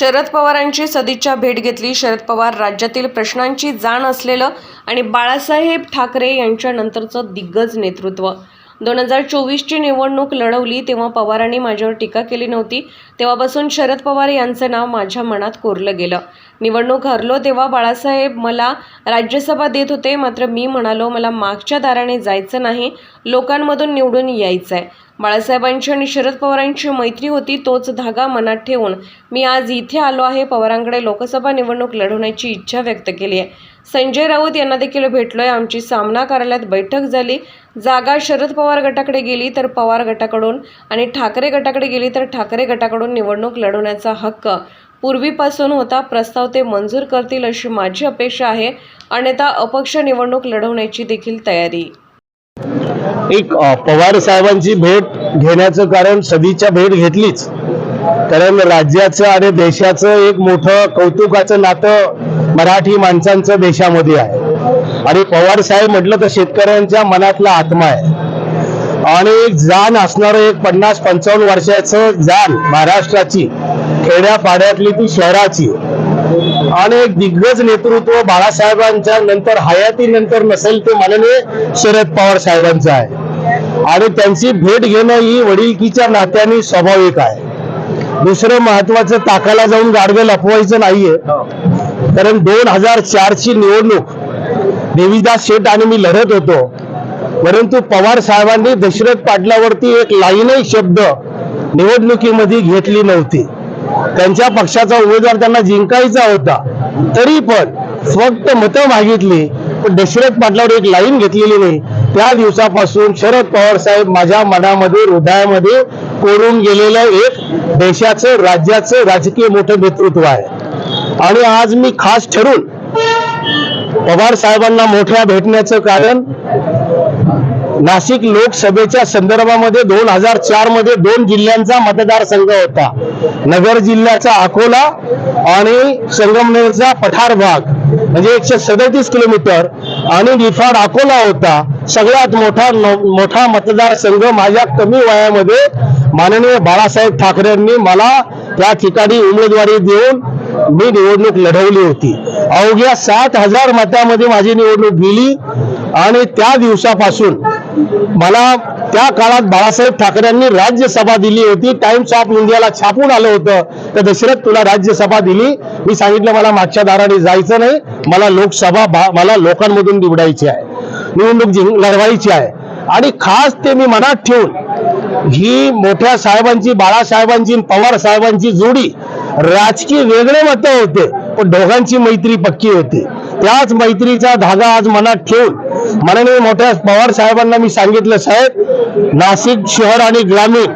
शरद पवारांची सदिच्छा भेट घेतली. शरद पवार राज्यातील प्रश्नांची जाण असलेलं आणि बाळासाहेब ठाकरे यांच्यानंतरचं दिग्गज नेतृत्व. दोन हजार चोवीसची निवडणूक लढवली तेव्हा पवारांनी माझ्यावर टीका केली नव्हती. तेव्हापासून शरद पवार यांचं नाव माझ्या मनात कोरलं गेलं. निवडणूक हरलो तेव्हा बाळासाहेब मला राज्यसभा देत होते. मात्र मी म्हणालो मला मागच्या दाराने जायचं नाही. लोकांमधून निवडून यायचं आहे बाळासाहेबांची आणि शरद पवारांची मैत्री होती तोच धागा मनात ठेवून मी आज इथे आलो आहे. पवारांकडे लोकसभा निवडणूक लढवण्याची इच्छा व्यक्त केली आहे. संजय राऊत यांना देखील भेटलोय. आमची सामना कार्यालयात बैठक झाली. जागा शरद पवार गटाकडे गेली तर पवार गटाकडून आणि ठाकरे गटाकडे गेली तर ठाकरे गटाकडून निवडणूक लढवण्याचा हक्क पूर्वीपासून होता. प्रस्ताव ते मंजूर करतील अशी माझी अपेक्षा आहे. अन्यथा अपक्ष निवडणूक लढवण्याची देखील तयारी एक पवार साहेबांची भेट घेण्याचं कारण सदीच्या भेट घेतलीच. कारण राज्याचं आणि देशाचं एक मोठं कौतुकाचं नातं मराठी माणसांचं देशामध्ये आहे. आणि पवार साहेब म्हटलं तर शेतकऱ्यांच्या मनातला आत्मा आहे. आणि एक जाण असणारं एक पन्नास पंचावन्न वर्षाचं जाण महाराष्ट्राची खेड्यापाड्यातली ती शहराची. आणि एक दिग्गज नेतृत्व बाळासाहेबांच्या नंतर हयातीनंतर नसेल ते माननीय शरद पवार साहेबांचं आहे. आणि त्यांची भेट घेणं ही वडिलकीच्या नात्याने स्वाभाविक आहे. दुसरं महत्वाचं ताकाला जाऊन गाडगं लपवायचं नाहीये. कारण दोन हजार चारची निवडणूक देवीदास शेठ आणि मी लढत होतो. परंतु पवार साहेबांनी दशरथ पाटलावरती एक लाईनही शब्द निवडणुकीमध्ये घेतली नव्हती. त्यांच्या पक्षाचा उमेदवार त्यांना जिंकायचा होता. तरी पण फक्त मतं मागितली. पण दशरथ पाटलावर एक लाईन घेतलेली नाही. त्या दिवसापासून शरद पवार साहेब माझ्या मनामध्ये हृदयामध्ये कोरून गेलेलं एक देशाचं राज्याचं राजकीय मोठं नेतृत्व आहे. आणि आज मी खास ठरून पवार साहेबांना मोठ्या भेटण्याचं कारण नाशिक लोकसभेच्या संदर्भामध्ये दोन हजार चारमध्ये दोन जिल्ह्यांचा मतदारसंघ होता. नगर जिल्ह्याचा अकोला आणि संगमनेरचा पठार भाग. म्हणजे एकशे सदतीस किलोमीटर आणि निफाड अकोला होता. सगळ्यात मोठा मोठा मतदारसंघ माझ्या कमी वयामध्ये माननीय बाळासाहेब ठाकरेंनी मला त्या ठिकाणी उमेदवारी देऊन मी निवडणूक लढवली होती. अवघ्या सात हजार मतामध्ये माझी निवडणूक गेली आणि त्या दिवसापासून मला त्या काळात बाळासाहेब ठाकरेंनी राज्यसभा दिली होती. टाइम्स ऑफ इंडियाला छापून आलं होतं. तर दशरथ तुला राज्यसभा दिली. मी सांगितलं मला मागच्या दाराने जायचं नाही. मला लोकसभा मला लोकांमधून निवडायची आहे. निवडणूक जिंक लढवायची आहे. आणि खास ते मी मनात ठेवून ही मोठ्या साहेबांची बाळासाहेबांची पवार साहेबांची जोडी राजकीय वेगळे मतं होते. पण दोघांची मैत्री पक्की होती. त्याच मैत्रीचा धागा आज मनात ठेवून माननीय मोठ्या पवार साहेबांना मी सांगितलं साहेब नाशिक शहर आणि ग्रामीण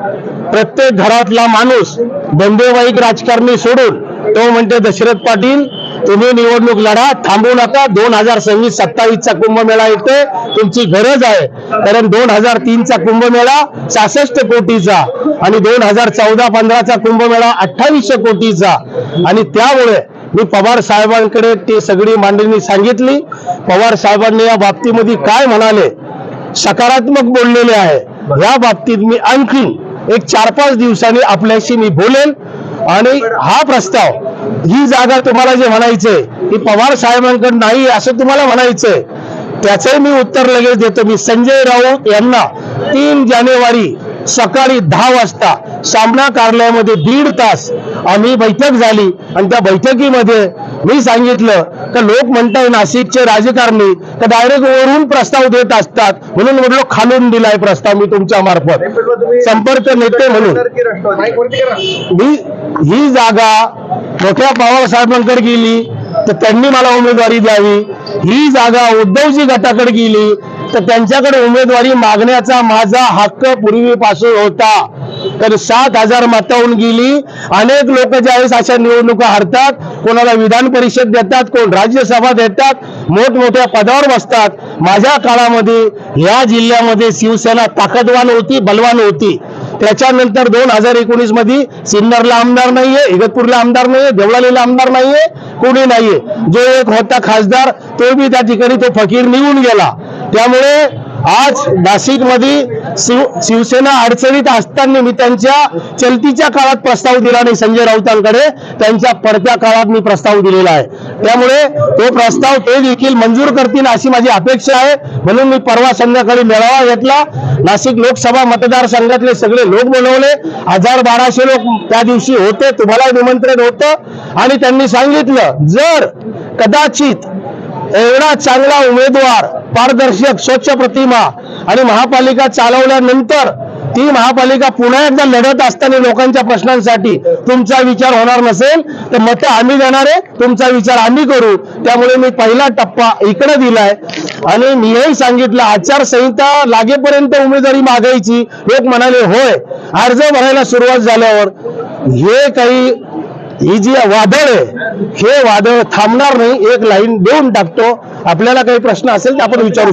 प्रत्येक घरातला माणूस बंदेवाईक राजकारणी सोडून तो म्हणते दशरथ पाटील तुम्ही निवडणूक लढा थांबू नका दोन हजार सव्वीस सत्तावीसचा कुंभमेळा येते तुमची गरज आहे. कारण दोन हजार तीनचा कुंभमेळा सहासष्ट कोटीचा आणि दोन हजार चौदा पंधराचा कुंभमेळा अठ्ठावीसशे कोटीचा. आणि त्यामुळे मी पवार साहेबांकडे ती सगळी मांडणी सांगितली. पवार साहेबांनी या बाबतीमध्ये काय म्हणाले? सकारात्मक बोललेले आहे. या बाबतीत मी आणखी एक चार पाच दिवसांनी आपल्याशी मी बोलेल आणि हा प्रस्ताव ही जागा तुम्हाला जे म्हणायचंय ही पवार साहेबांकडे नाही असं तुम्हाला म्हणायचंय त्याचंही मी उत्तर लगेच देतो. मी संजय राऊत यांना तीन जानेवारी सकाळी दहा वाजता सामना कार्यालयामध्ये दीड तास आम्ही बैठक झाली आणि त्या बैठकीमध्ये मी सांगितलं का लोक म्हणताय नाशिकचे राजकारणी तर डायरेक्ट वरून प्रस्ताव देत असतात. म्हणून म्हटलं खालून दिलाय प्रस्ताव मी तुमच्या मार्फत. संपर्क नेते म्हणून. मी ही जागा मोठ्या पवारसाहेबांकडे गेली तर त्यांनी मला उमेदवारी द्यावी. ही जागा उद्धवजी गटाकडे गेली तर त्यांच्याकडे उमेदवारी मागण्याचा माझा हक्क पूर्वीपासून होता. तर सात हजार मतावून गेली. अनेक लोक ज्यावेळेस अशा निवडणुका हरतात कोणाला विधान परिषद देतात कोण राज्यसभा देतात मोठमोठ्या पदावर बसतात. माझ्या काळामध्ये या जिल्ह्यामध्ये शिवसेना ताकदवान होती बलवान होती. त्याच्यानंतर दोन हजार एकोणीसमध्ये सिन्नरला आमदार नाहीये इगतपूरला आमदार नाहीये देवळालीला आमदार नाहीये कोणी नाहीये. जो एक होता खासदार तो बी त्या ठिकाणी तो फकीर निघून गेला. त्यामुळे आज नाशिकमध्ये शिव शिवसेना अडचणीत असताना मी त्यांच्या चलतीच्या काळात प्रस्ताव दिला नाही संजय राऊतांकडे. त्यांच्या पडत्या काळात मी प्रस्ताव दिलेला आहे. त्यामुळे तो प्रस्ताव ते देखील मंजूर करतील अशी माझी अपेक्षा आहे. म्हणून मी परवा संध्याकाळी मेळावा घेतला. नाशिक लोकसभा मतदारसंघातले सगळे लोक बोलवले. हजार बाराशे लोक त्या दिवशी होते. तुम्हाला निमंत्रण होतं. आणि त्यांनी सांगितलं जर कदाचित एवढा चांगला उमेदवार पारदर्शक स्वच्छ प्रतिमा आणि महापालिका चालवल्यानंतर ती महापालिका पुन्हा एकदा लढत असताना लोकांच्या प्रश्नांसाठी तुमचा विचार होणार नसेल तर मतं आम्ही देणार आहे तुमचा विचार आम्ही करू. त्यामुळे मी पहिला टप्पा इकडे दिलाय. आणि मी सांगितलं आचारसंहिता लागेपर्यंत उमेदवारी मागायची. लोक म्हणाले होय. अर्ज भरायला सुरुवात झाल्यावर हे काही ही जी वादळ आहे हे वादळ थांबणार नाही. एक लाईन देऊन टाकतो. आपल्याला काही प्रश्न असेल तर आपण विचारू